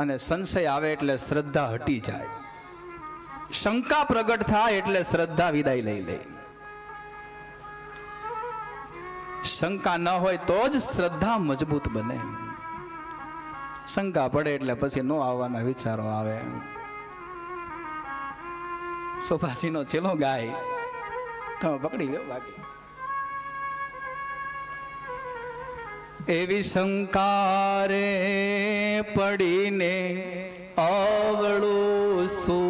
અને સંશય આવે એટલે શ્રદ્ધા હટી જાય. શંકા પ્રગટ થાય એટલે શ્રદ્ધા વિદાય લઈ લે. શંકા ન હોય તો જ શ્રદ્ધા મજબૂત બને. શંકા પડે એટલે પછી નો આવવાના વિચારો આવે. સુભાષીનો છેલ્લો ગાય તમે પકડી લો બાકી. એવી શંકારે પડીને અવળું સૂજ્યું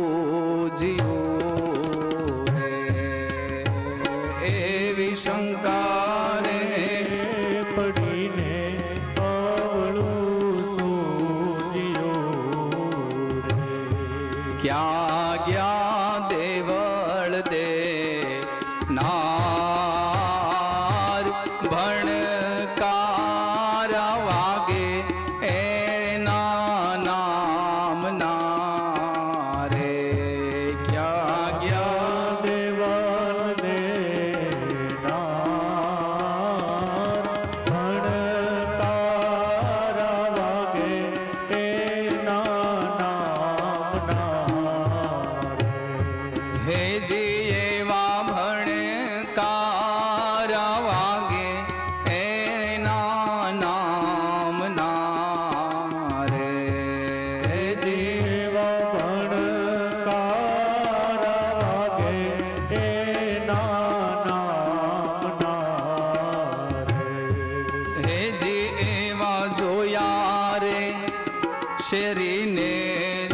શેરીને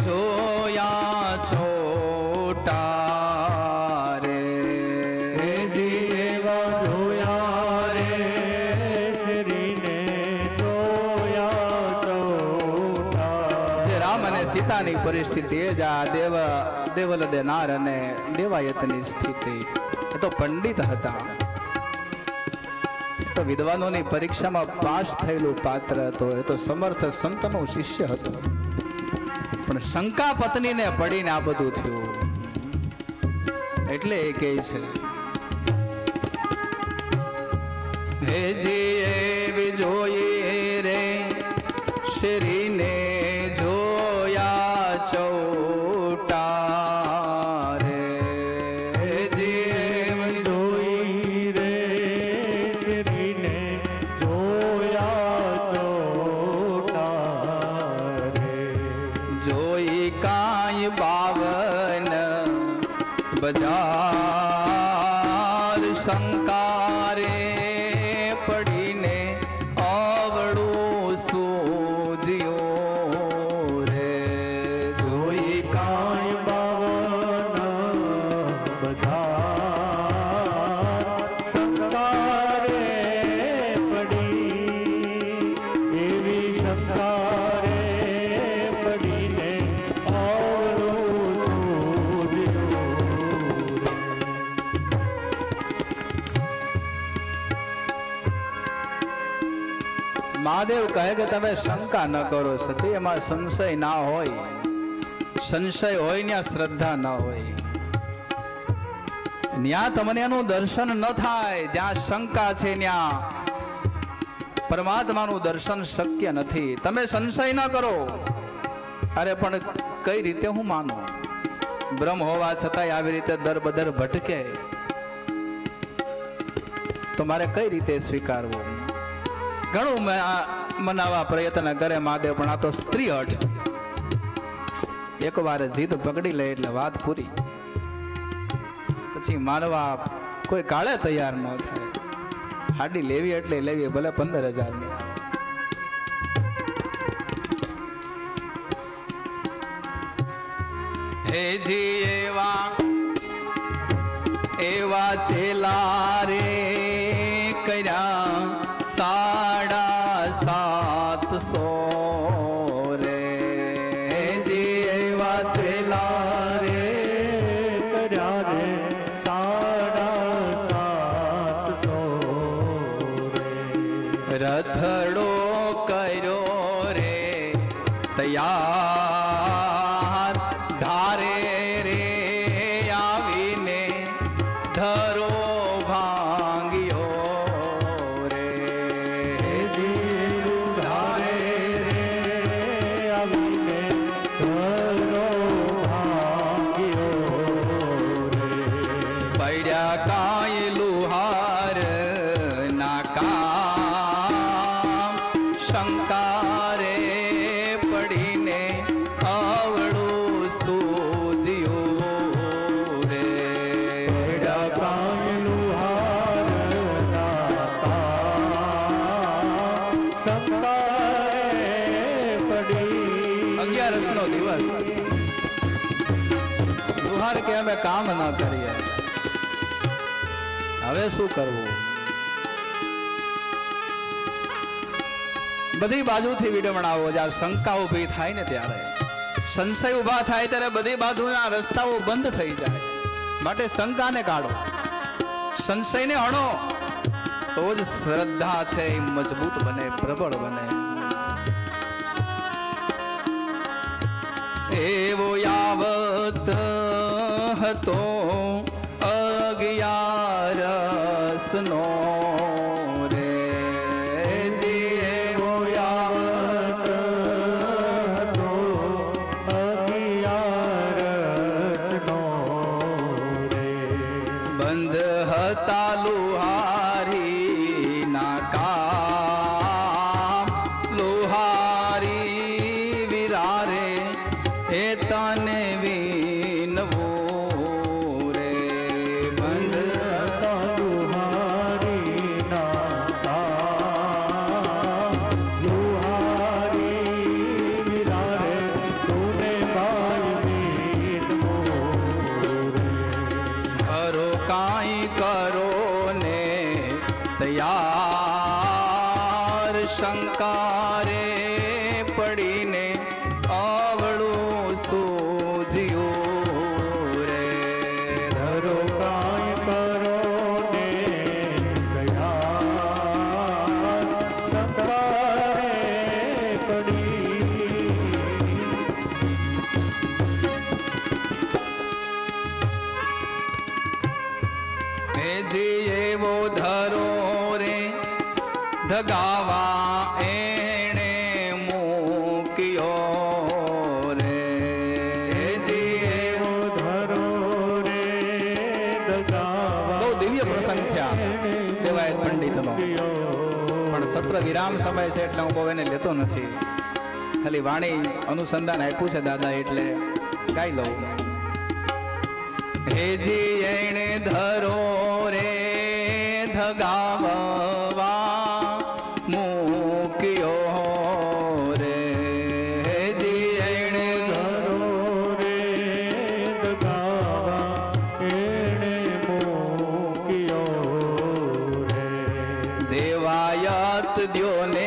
જોયા છોટા રે. હેજી જોયા રે શ્રીને જોયા ચોટા જે રામ અને સીતાની પરિસ્થિતિ એ જ આ દેવ દેવલ દેનાર અને દેવાયતની સ્થિતિ. એ તો પંડિત હતા. તો વિદ્વાનોની પરીક્ષામાં પાસ થયેલું પાત્ર હતો એ તો સમર્થ સંતનો શિષ્ય હતો. પણ શંકા પત્નીને પડીને આ બધું થયું. એટલે એ કહે છે, હે જી એવી જોઈએ રે શ્રીને બજાર શંકારે મહાદેવ કહે કે તમે શંકા ન કરો સતી, એમાં સંશય ના હોય. સંશય હોય ને શ્રદ્ધા ન હોય. ત્યાં તમને એનું દર્શન ન થાય, જ્યાં શંકા છે ત્યાં પરમાત્માનું દર્શન શક્ય નથી. તમે સંશય ન કરો. અરે પણ કઈ રીતે હું માનું? બ્રહ્મ હોવા છતાંય આવી રીતે દર બદર ભટકે. તો મારે કઈ રીતે સ્વીકારવું? ઘણું મેં આ મનાવવા પ્રયત્ન કરે મહાદેવ, પણ આ તો સ્ત્રી હઠ. એકવાર જીદ પકડી લે એટલે વાત પૂરી. પછી માનવા કોઈ કાળે તૈયાર ન થાય. હાડી લેવી એટલે લેવી, ભલે પંદર હજારની. હે જી એવા એવા છેલા રે. કર્યા રે સાડા સાતસો રથડો કામ ન કરીએ. હવે શું કરવું? બધી બાજુથી વિડમણાઓ જ્યારે શંકા ઊભી થાય ને ત્યારે. સંશય ઊભા થાય ત્યારે બધી બાજુના રસ્તાઓ બંધ થઈ જાય. માટે શંકાને કાઢો. સંશયને હણો તો જ શ્રદ્ધા છે એ મજબૂત બને, પ્રબળ બને. એવો યાવત હતો અગિયારસનો બંધ હતા લુહારી ધગાવા એણે મૂક્યો રે. હે રે ધગાવા બહુ દિવ્ય પ્રસંગ છે આ. દેવાય પંડિતનો. પણ સત્ર વિરામ સમય છે એટલે હું બહુ એને લેતો નથી. ખાલી વાણી અનુસંધાન આપ્યું છે દાદા એટલે ગાઈ લઉં. હેજી એણે ધરો રે ધગાવવા દેવાયત દ્યોને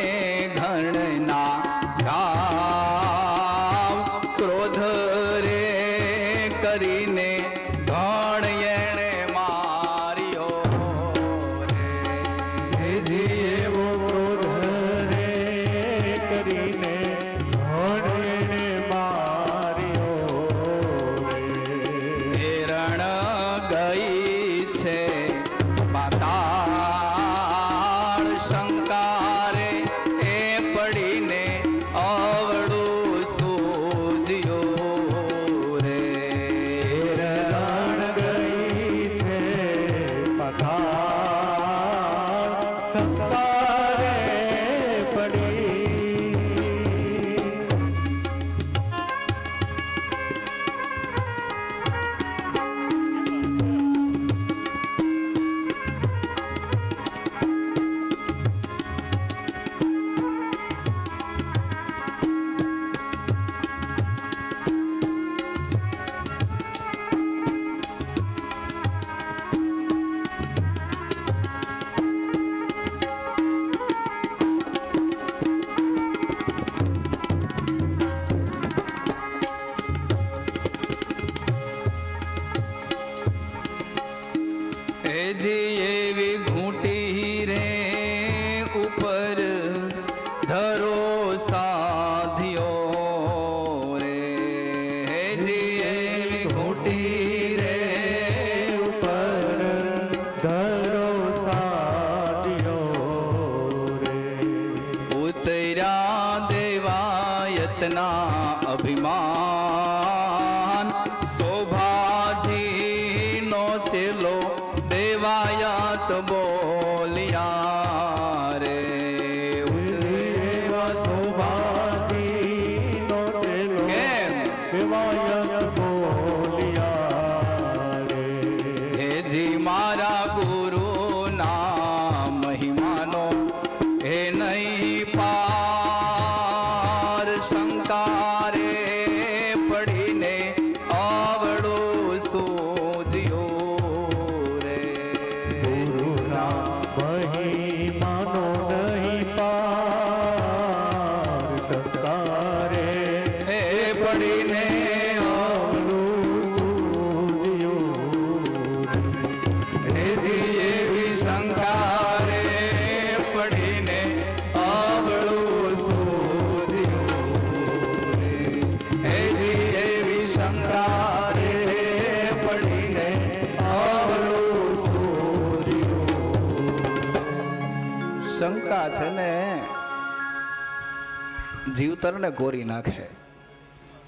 ધરો સાધ્યો રે ઉતર્યા દેવાયતના સોજ્યો. છે ને જીવતરને કોરી નાખે.